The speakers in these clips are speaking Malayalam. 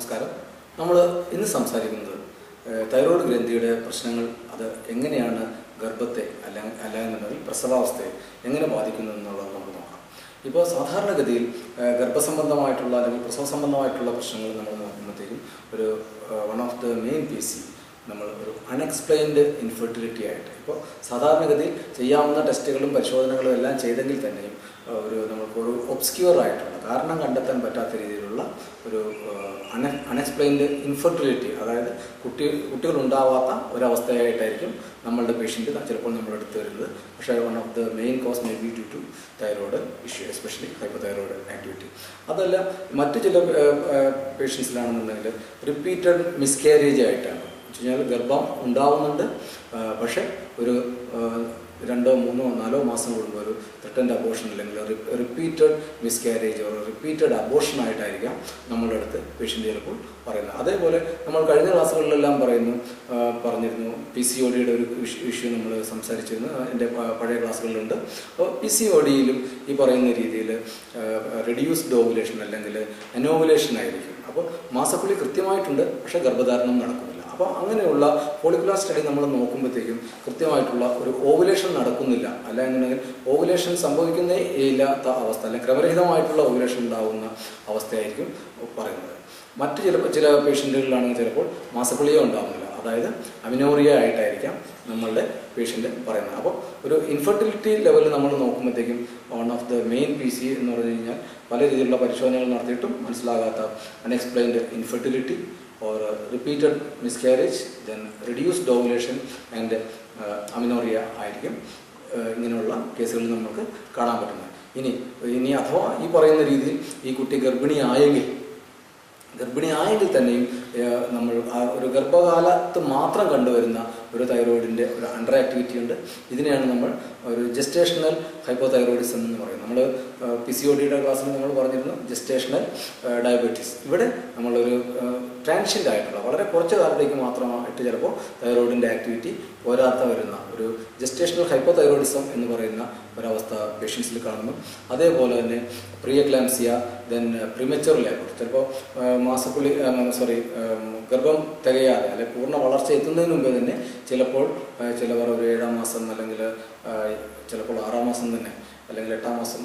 നമസ്കാരം. നമ്മൾ ഇന്ന് സംസാരിക്കുന്നത് തൈറോയ്ഡ് ഗ്രന്ഥിയുടെ പ്രശ്നങ്ങൾ അത് എങ്ങനെയാണ് ഗർഭത്തെ അല്ല അല്ല എന്നുണ്ടെങ്കിൽ പ്രസവാവസ്ഥയെ എങ്ങനെ ബാധിക്കുന്നു എന്നുള്ളത് നമ്മൾ നോക്കാം. ഇപ്പോൾ സാധാരണഗതിയിൽ ഗർഭസംബന്ധമായിട്ടുള്ള അല്ലെങ്കിൽ പ്രസവ സംബന്ധമായിട്ടുള്ള പ്രശ്നങ്ങൾ നമ്മൾ നോക്കുമ്പോഴത്തേക്കും ഒരു one of the main P C നമ്മൾ ഒരു അൺഎക്സ്പ്ലെയിൻഡ് ഇൻഫെർട്ടിലിറ്റി ആയിട്ട്. ഇപ്പോൾ സാധാരണഗതിയിൽ ചെയ്യാവുന്ന ടെസ്റ്റുകളും പരിശോധനകളും എല്ലാം ചെയ്തെങ്കിൽ തന്നെയും ഒരു നമുക്കൊരു ഒബ്സ്ക്യൂർ ആയിട്ടുള്ള കാരണം കണ്ടെത്താൻ പറ്റാത്ത രീതിയിലുള്ള ഒരു അൺ അൺഎക്സ്പ്ലെയിൻഡ് ഇൻഫെർട്ടിലിറ്റി അതായത് കുട്ടി കുട്ടികൾ ഉണ്ടാവാത്ത ഒരവസ്ഥയായിട്ടായിരിക്കും നമ്മളുടെ പേഷ്യന്റ് ചിലപ്പോൾ നമ്മൾ എടുത്തു വരുന്നത്. പക്ഷേ one of the main cause may be due to thyroid issue especially hypothyroid activity അതല്ല മറ്റു ചില പേഷ്യൻസിലാണെന്നുണ്ടെങ്കിൽ റിപ്പീറ്റഡ് മിസ്കാരേജ് ആയിട്ടാണ്. വെച്ച് കഴിഞ്ഞാൽ ഗർഭം ഉണ്ടാവുന്നുണ്ട്. പക്ഷേ ഒരു രണ്ടോ മൂന്നോ നാലോ മാസം കൂടുമ്പോൾ ഒരു ത്രിട്ടന്റെ അബോർഷൻ അല്ലെങ്കിൽ repeated miscarriage or repeated abortion ആയിട്ടായിരിക്കാം നമ്മളുടെ അടുത്ത് പേഷ്യന്റ് ചിലപ്പോൾ പറയുന്നത്. അതേപോലെ നമ്മൾ കഴിഞ്ഞ ക്ലാസ്സുകളിലെല്ലാം പറയുന്നു പറഞ്ഞിരുന്നു പി സി ഒ ഡിയുടെ ഒരു ഇഷ്യൂ നമ്മൾ സംസാരിച്ചിരുന്നു എന്റെ പഴയ ക്ലാസ്സുകളിലുണ്ട്. അപ്പോൾ പി സി ഒ ഡിയിലും ഈ പറയുന്ന രീതിയിൽ റെഡ്യൂസ്ഡ് ഓവുലേഷൻ അല്ലെങ്കിൽ അനോവുലേഷൻ ആയിരിക്കും. അപ്പോൾ മാസക്കുള്ളി കൃത്യമായിട്ടുണ്ട് പക്ഷെ ഗർഭധാരണം നടക്കുന്നില്ല. അപ്പോൾ അങ്ങനെയുള്ള പോളിക്കുലാർ സ്റ്റഡി നമ്മൾ നോക്കുമ്പോഴത്തേക്കും കൃത്യമായിട്ടുള്ള ഒരു ഓവുലേഷൻ നടക്കുന്നില്ല. അല്ല എന്നുണ്ടെങ്കിൽ ഓവുലേഷൻ സംഭവിക്കുന്നേ ഇല്ലാത്ത അവസ്ഥ അല്ലെങ്കിൽ ക്രമരഹിതമായിട്ടുള്ള ഓവുലേഷൻ ഉണ്ടാകുന്ന അവസ്ഥയായിരിക്കും പറയുന്നത്. മറ്റു ചില ചില പേഷ്യന്റുകളിലാണെങ്കിൽ ചിലപ്പോൾ മാസക്കുള്ളിയോ ഉണ്ടാകുന്നില്ല അതായത് അമിനോറിയ ആയിട്ടായിരിക്കാം നമ്മളുടെ പേഷ്യന്റ് പറയുന്നത്. അപ്പോൾ ഒരു ഇൻഫെർട്ടിലിറ്റി ലെവലിൽ നമ്മൾ നോക്കുമ്പോഴത്തേക്കും one of the main P C എന്ന് പറഞ്ഞു കഴിഞ്ഞാൽ പല രീതിയിലുള്ള പരിശോധനകൾ നടത്തിയിട്ടും മനസ്സിലാകാത്ത unexplained infertility or repeated miscarriage then reduced ovulation and amenorrhoea ആയിരിക്കും ഇങ്ങനെയുള്ള കേസുകളിൽ നമുക്ക് കാണാൻ പറ്റുന്നത്. ഇനി ഇനി അഥവാ ഈ പറയുന്ന രീതിയിൽ ഈ കുട്ടി ഗർഭിണിയായെങ്കിൽ ഗർഭിണിയായെങ്കിൽ തന്നെയും നമ്മൾ ഒരു ഗർഭകാലത്ത് മാത്രം കണ്ടുവരുന്ന ഒരു തൈറോയിഡിന്റെ ഒരു അണ്ടർ ആക്ടിവിറ്റി ഉണ്ട്. ഇതിനെയാണ് നമ്മൾ ഒരു ജസ്റ്റേഷണൽ ഹൈപ്പോതൈറോയിഡിസം എന്ന് പറയുന്നത്. നമ്മൾ പി സി ഒ ഡിയുടെ ക്ലാസ്സിൽ നമ്മൾ പറഞ്ഞിരുന്നു ജസ്റ്റേഷണൽ ഡയബറ്റീസ് ഇവിടെ നമ്മളൊരു ട്രാൻഷ്യന്റ് ആയിട്ടുള്ള വളരെ കുറച്ച് കാലത്തേക്ക് മാത്രമായിട്ട് ചിലപ്പോൾ തൈറോയിഡിന്റെ ആക്ടിവിറ്റി പോരാത്ത വരുന്ന ഒരു ജസ്റ്റേഷണൽ ഹൈപ്പോതൈറോയിഡിസം എന്ന് പറയുന്ന ഒരവസ്ഥ പേഷ്യൻസിൽ കാണുന്നു. അതേപോലെ തന്നെ പ്രിയക്ലാംസിയ ദെൻ പ്രിമച്ചർ ലേബർ ചിലപ്പോൾ മാസപ്പുള്ളി സോറി ഗർഭം തികയാതെ അല്ലെ പൂർണ വളർച്ച എത്തുന്നതിന് മുമ്പേ തന്നെ ചിലപ്പോൾ ചിലവർ ഒരു ഏഴാം മാസം അല്ലെങ്കിൽ ചിലപ്പോൾ ആറാം മാസം തന്നെ അല്ലെങ്കിൽ എട്ടാം മാസം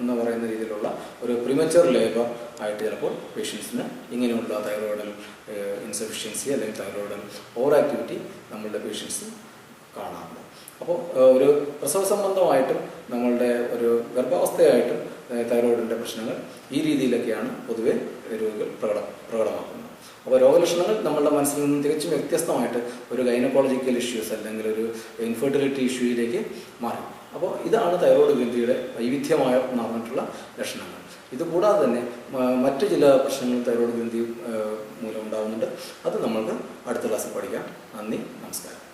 എന്ന് പറയുന്ന രീതിയിലുള്ള ഒരു പ്രിമച്ചർ ലേബർ ആയിട്ട് ചിലപ്പോൾ പേഷ്യൻസിന് ഇങ്ങനെയുള്ള തൈറോയിഡൽ ഇൻസഫിഷ്യൻസി അല്ലെങ്കിൽ തൈറോയിഡൽ ഓവർ ആക്ടിവിറ്റി നമ്മളുടെ പേഷ്യൻസ് കാണാറുണ്ട്. അപ്പോൾ ഒരു പ്രസവ സംബന്ധമായിട്ടും നമ്മളുടെ ഒരു ഗർഭാവസ്ഥയായിട്ടും തൈറോയിഡിന്റെ പ്രശ്നങ്ങൾ ഈ രീതിയിലൊക്കെയാണ് പൊതുവെ രോഗികൾ പ്രകട പ്രകടമാക്കുന്നത്. അപ്പോൾ രോഗലക്ഷണങ്ങൾ നമ്മളുടെ മനസ്സിൽ നിന്ന് തികച്ചും വ്യത്യസ്തമായിട്ട് ഒരു ഗൈനക്കോളജിക്കൽ ഇഷ്യൂസ് അല്ലെങ്കിൽ ഒരു ഇൻഫെർട്ടിലിറ്റി ഇഷ്യൂയിലേക്ക് മാറി. അപ്പോൾ ഇതാണ് തൈറോയ്ഡ് ഗ്രന്ഥിയുടെ വൈവിധ്യമായ നടന്നിട്ടുള്ള ലക്ഷണങ്ങൾ. ഇതുകൂടാതെ തന്നെ മറ്റു ചില പ്രശ്നങ്ങൾ തൈറോയ്ഡ് ഗ്രന്ഥി മൂലം ഉണ്ടാകുന്നുണ്ട് അത് നമ്മൾക്ക് അടുത്ത ക്ലാസ്സിൽ പഠിക്കാം. നന്ദി നമസ്കാരം.